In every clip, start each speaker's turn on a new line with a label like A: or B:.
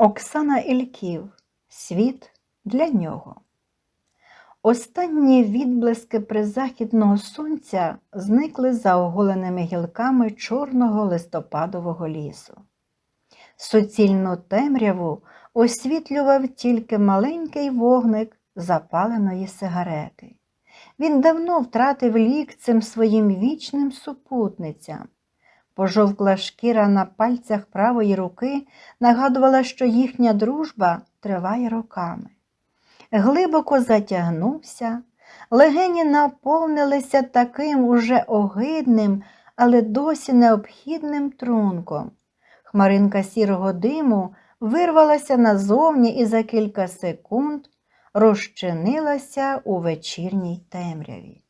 A: Оксана Ільків. Світ для нього. Останні відблиски призахідного сонця зникли за оголеними гілками чорного листопадового лісу. Суцільну темряву освітлював тільки маленький вогник запаленої сигарети. Він давно втратив лік цим своїм вічним супутницям. Пожовкла шкіра на пальцях правої руки нагадувала, що їхня дружба триває роками. Глибоко затягнувся, легені наповнилися таким уже огидним, але досі необхідним трунком. Хмаринка сірого диму вирвалася назовні і за кілька секунд розчинилася у вечірній темряві.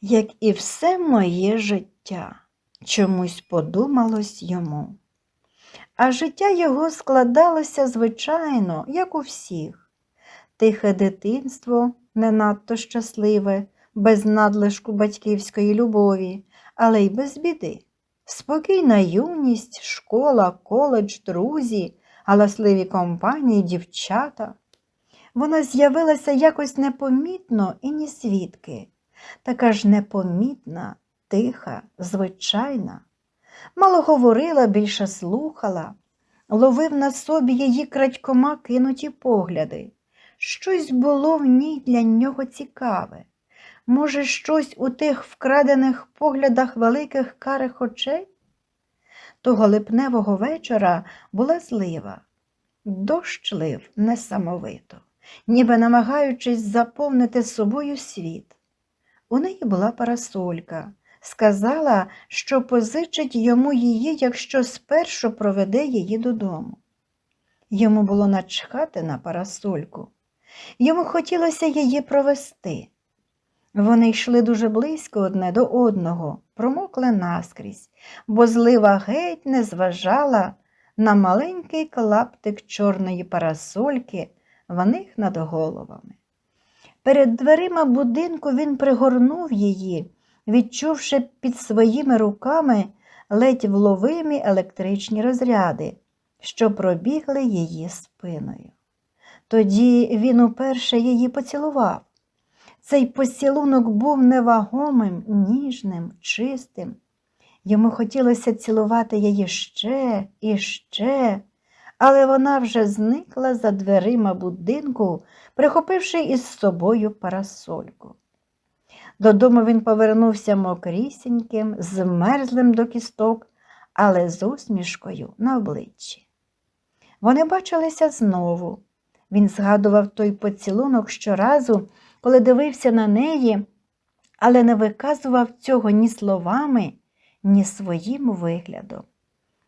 A: Як і все моє життя, чомусь подумалось йому. А життя його складалося звичайно, як у всіх. Тихе дитинство не надто щасливе, без надлишку батьківської любові, але й без біди. Спокійна юність, школа, коледж, друзі, галасливі компанії, дівчата. Вона з'явилася якось непомітно і ні звідки, така ж непомітна, тиха, звичайна. Мало говорила, більше слухала, ловив на собі її крадькома кинуті погляди. Щось було в ній для нього цікаве. Може, щось у тих вкрадених поглядах великих карих очей? Того липневого вечора була злива, дощ лив несамовито, ніби намагаючись заповнити собою світ. У неї була парасолька, сказала, що позичить йому її, якщо спершу проведе її додому. Йому було начхати на парасольку. Йому хотілося її провести. Вони йшли дуже близько одне до одного, промокли наскрізь, бо злива геть не зважала на маленький клаптик чорної парасольки в них над головами. Перед дверима будинку він пригорнув її, відчувши під своїми руками ледь вловимі електричні розряди, що пробігли її спиною. Тоді він уперше її поцілував. Цей поцілунок був невагомим, ніжним, чистим. Йому хотілося цілувати її ще і ще, але вона вже зникла за дверима будинку, прихопивши із собою парасольку. Додому він повернувся мокрісіньким, змерзлим до кісток, але з усмішкою на обличчі. Вони бачилися знову. Він згадував той поцілунок щоразу, коли дивився на неї, але не виказував цього ні словами, ні своїм виглядом.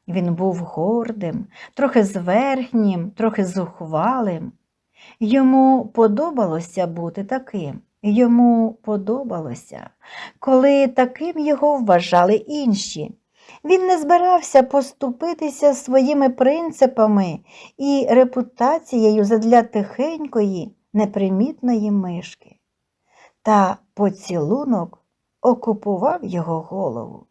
A: Він був гордим, трохи зверхнім, трохи зухвалим. Йому подобалося бути таким. Йому подобалося, коли таким його вважали інші. Він не збирався поступитися своїми принципами і репутацією задля тихенької, непримітної мишки. Та поцілунок окупував його голову.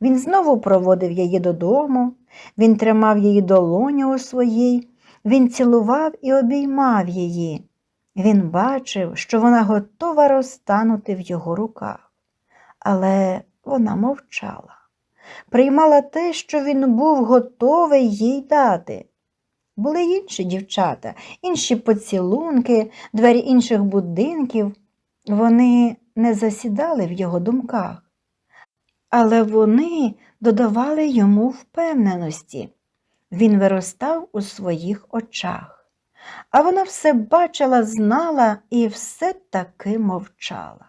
A: Він знову проводив її додому, він тримав її долоню у своїй, він цілував і обіймав її. Він бачив, що вона готова розтанути в його руках, але вона мовчала, приймала те, що він був готовий їй дати. Були інші дівчата, інші поцілунки, двері інших будинків. Вони не засідали в його думках, але вони додавали йому впевненості. Він виростав у своїх очах. А вона все бачила, знала і все таки мовчала.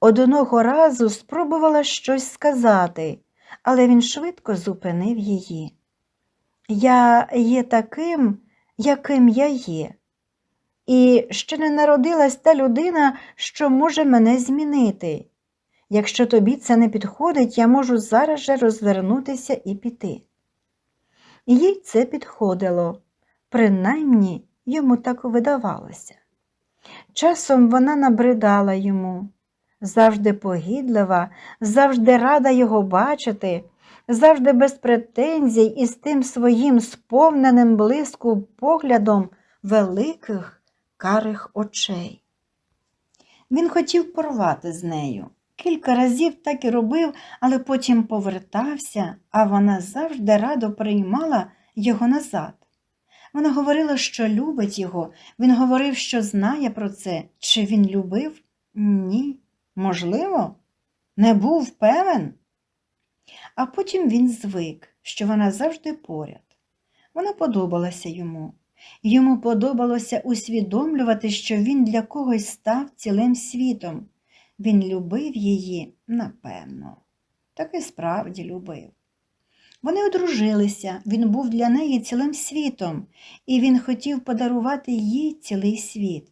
A: Одного разу спробувала щось сказати, але він швидко зупинив її. Я є таким, яким я є, і ще не народилась та людина, що може мене змінити. Якщо тобі це не підходить, я можу зараз же розвернутися і піти. Їй це підходило, принаймні йому так видавалося. Часом вона набридала йому, завжди погідлива, завжди рада його бачити, завжди без претензій і з тим своїм сповненим блиску поглядом великих карих очей. Він хотів порвати з нею. Кілька разів так і робив, але потім повертався, а вона завжди радо приймала його назад. Вона говорила, що любить його, він говорив, що знає про це. Чи він любив? Ні. Можливо, не був певен. А потім він звик, що вона завжди поряд. Вона подобалася йому. Йому подобалося усвідомлювати, що він для когось став цілим світом. Він любив її, напевно, так і справді любив. Вони одружилися, він був для неї цілим світом, і він хотів подарувати їй цілий світ.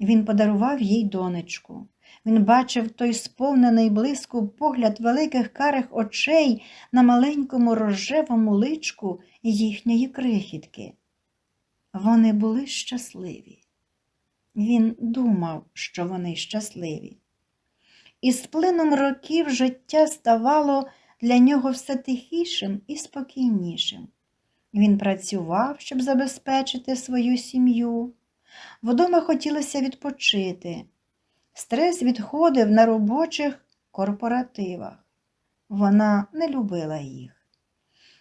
A: Він подарував їй донечку. Він бачив той сповнений блиску погляд великих карих очей на маленькому рожевому личку їхньої крихітки. Вони були щасливі. Він думав, що вони щасливі. І з плином років життя ставало для нього все тихішим і спокійнішим. Він працював, щоб забезпечити свою сім'ю. Вдома хотілося відпочити. Стрес відходив на робочих корпоративах. Вона не любила їх.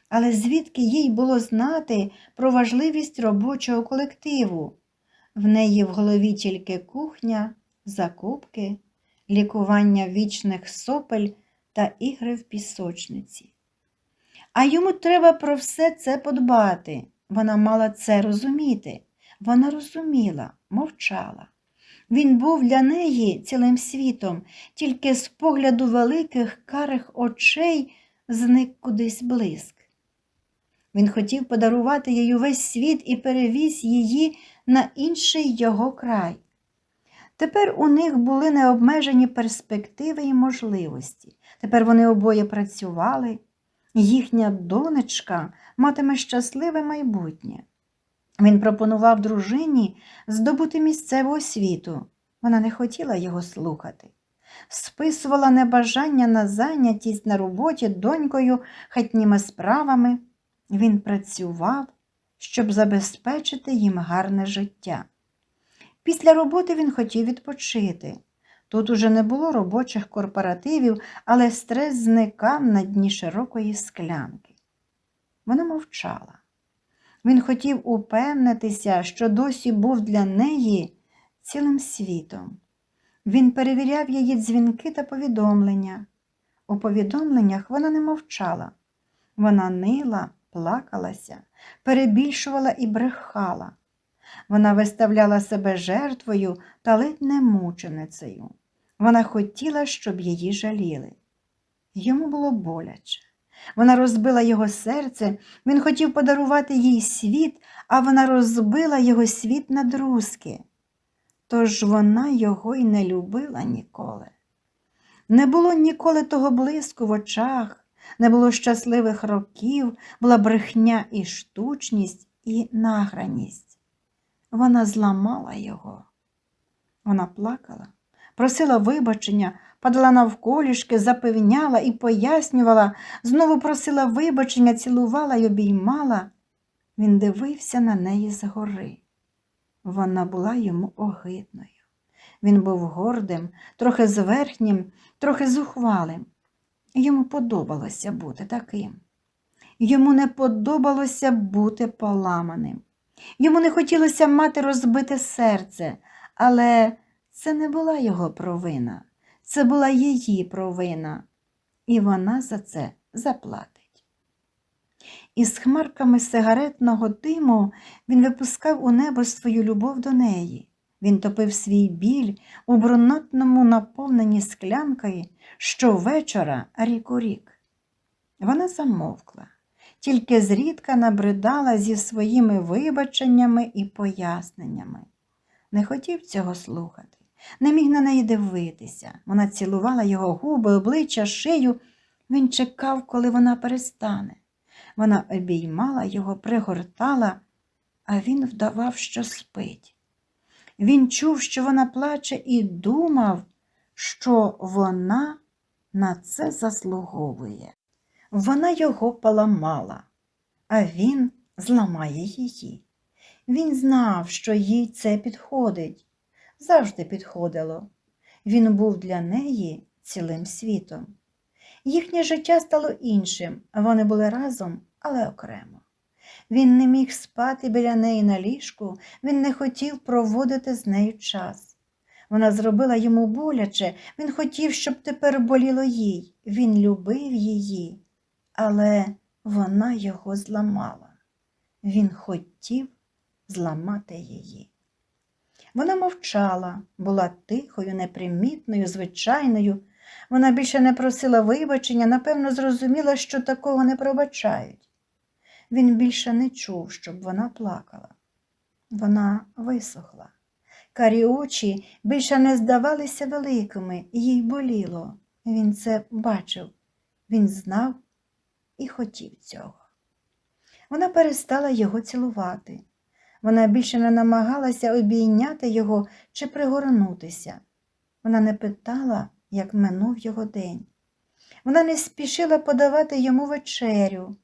A: Але звідки їй було знати про важливість робочого колективу? В неї в голові тільки кухня, закупки, лікування вічних сопель та ігри в пісочниці. А йому треба про все це подбати. Вона мала це розуміти. Вона розуміла, мовчала. Він був для неї цілим світом, тільки з погляду великих карих очей зник кудись блиск. Він хотів подарувати їй увесь світ і перевіз її на інший його край. Тепер у них були необмежені перспективи і можливості. Тепер вони обоє працювали, їхня донечка матиме щасливе майбутнє. Він пропонував дружині здобути місцеву освіту. Вона не хотіла його слухати. Списувала небажання на зайнятість на роботі донькою хатніми справами. Він працював, щоб забезпечити їм гарне життя. Після роботи він хотів відпочити. Тут уже не було робочих корпоративів, але стрес зникав на дні широкої склянки. Вона мовчала. Він хотів упевнитися, що досі був для неї цілим світом. Він перевіряв її дзвінки та повідомлення. У повідомленнях вона не мовчала. Вона нила, плакалася, перебільшувала і брехала. Вона виставляла себе жертвою та ледь не мученицею. Вона хотіла, щоб її жаліли. Йому було боляче. Вона розбила його серце, він хотів подарувати їй світ, а вона розбила його світ на друзки. Тож вона його й не любила ніколи. Не було ніколи того блиску в очах, не було щасливих років, була брехня і штучність, і награність. Вона зламала його. Вона плакала, просила вибачення, падала навколішки, запевняла і пояснювала, знову просила вибачення, цілувала й обіймала. Він дивився на неї згори. Вона була йому огидною. Він був гордим, трохи зверхнім, трохи зухвалим. Йому подобалося бути таким. Йому не подобалося бути поламаним. Йому не хотілося мати розбите серце, але це не була його провина, це була її провина, і вона за це заплатить. Із хмарками сигаретного диму він випускав у небо свою любов до неї. Він топив свій біль у брунатному наповненні склянкою щовечора рік у рік. Вона замовкла, тільки зрідка набридала зі своїми вибаченнями і поясненнями. Не хотів цього слухати, не міг на неї дивитися. Вона цілувала його губи, обличчя, шию. Він чекав, коли вона перестане. Вона обіймала його, пригортала, а він вдавав, що спить. Він чув, що вона плаче, і думав, що вона на це заслуговує. Вона його поламала, а він зламає її. Він знав, що їй це підходить, завжди підходило. Він був для неї цілим світом. Їхнє життя стало іншим, вони були разом, але окремо. Він не міг спати біля неї на ліжку, він не хотів проводити з нею час. Вона зробила йому боляче, він хотів, щоб тепер боліло їй. Він любив її, але вона його зламала. Він хотів зламати її. Вона мовчала, була тихою, непримітною, звичайною. Вона більше не просила вибачення, напевно, зрозуміла, що такого не пробачають. Він більше не чув, щоб вона плакала. Вона висохла. Карі очі більше не здавалися великими, їй боліло. Він це бачив, він знав і хотів цього. Вона перестала його цілувати. Вона більше не намагалася обійняти його чи пригорнутися. Вона не питала, як минув його день. Вона не спішила подавати йому вечерю.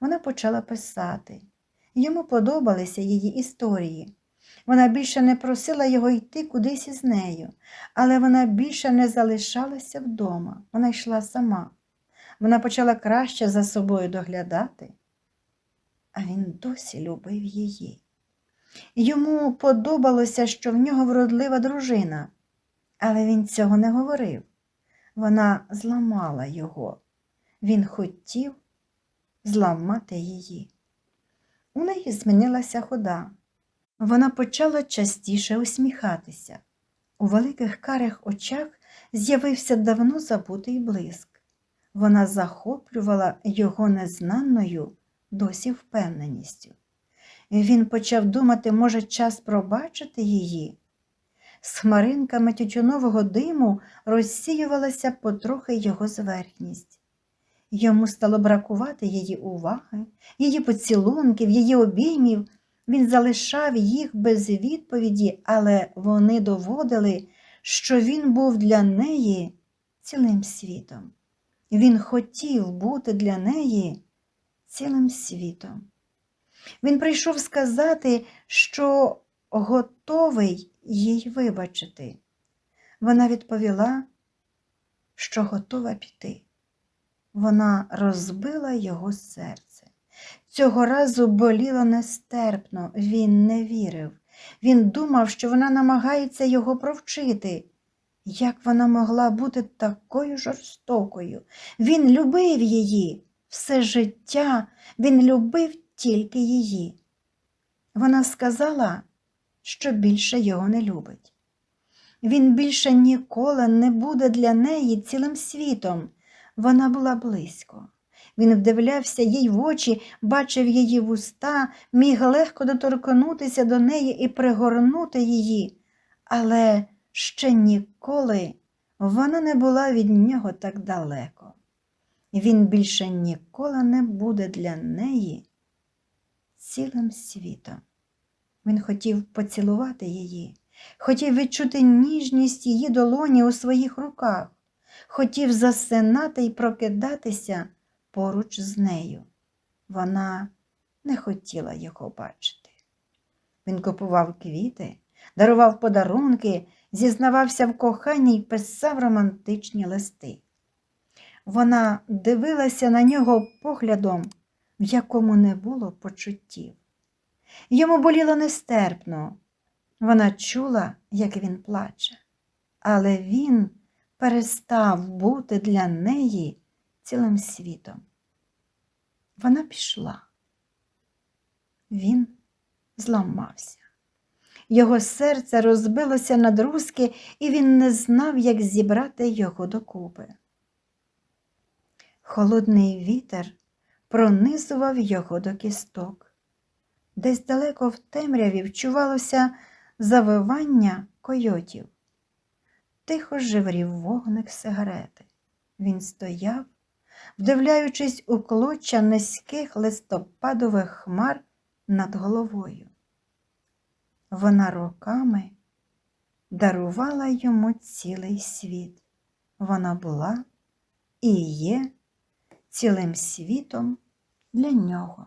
A: Вона почала писати. Йому подобалися її історії. Вона більше не просила його йти кудись із нею, але вона більше не залишалася вдома. Вона йшла сама. Вона почала краще за собою доглядати, а він досі любив її. Йому подобалося, що в нього вродлива дружина, але він цього не говорив. Вона зламала його. Він хотів зламати її. У неї змінилася хода. Вона почала частіше усміхатися. У великих карих очах з'явився давно забутий блиск. Вона захоплювала його незнаною досі впевненістю. Він почав думати, може, час пробачити її. З хмаринками тютюнового диму розсіювалася потрохи його зверхність. Йому стало бракувати її уваги, її поцілунків, її обіймів. Він залишав їх без відповіді, але вони доводили, що він був для неї цілим світом. Він хотів бути для неї цілим світом. Він прийшов сказати, що готовий їй вибачити. Вона відповіла, що готова піти. Вона розбила його серце. Цього разу боліло нестерпно, він не вірив. Він думав, що вона намагається його провчити. Як вона могла бути такою жорстокою? Він любив її. Все життя він любив тільки її. Вона сказала, що більше його не любить. Він більше ніколи не буде для неї цілим світом. Вона була близько. Він вдивлявся їй в очі, бачив її вуста, міг легко доторкнутися до неї і пригорнути її, але ще ніколи вона не була від нього так далеко. Він більше ніколи не буде для неї цілим світом. Він хотів поцілувати її, хотів відчути ніжність її долоні у своїх руках, хотів засинати і прокидатися поруч з нею. Вона не хотіла його бачити. Він купував квіти, дарував подарунки, зізнавався в коханні й писав романтичні листи. Вона дивилася на нього поглядом, в якому не було почуттів. Йому боліло нестерпно. Вона чула, як він плаче, але він перестав бути для неї цілим світом. Вона пішла. Він зламався. Його серце розбилося на друзки, і він не знав, як зібрати його докупи. Холодний вітер пронизував його до кісток. Десь далеко в темряві вчувалося завивання койотів. Тихо живрів вогник сигарети. Він стояв, вдивляючись у клоча низьких листопадових хмар над головою. Вона роками дарувала йому цілий світ. Вона була і є цілим світом для нього.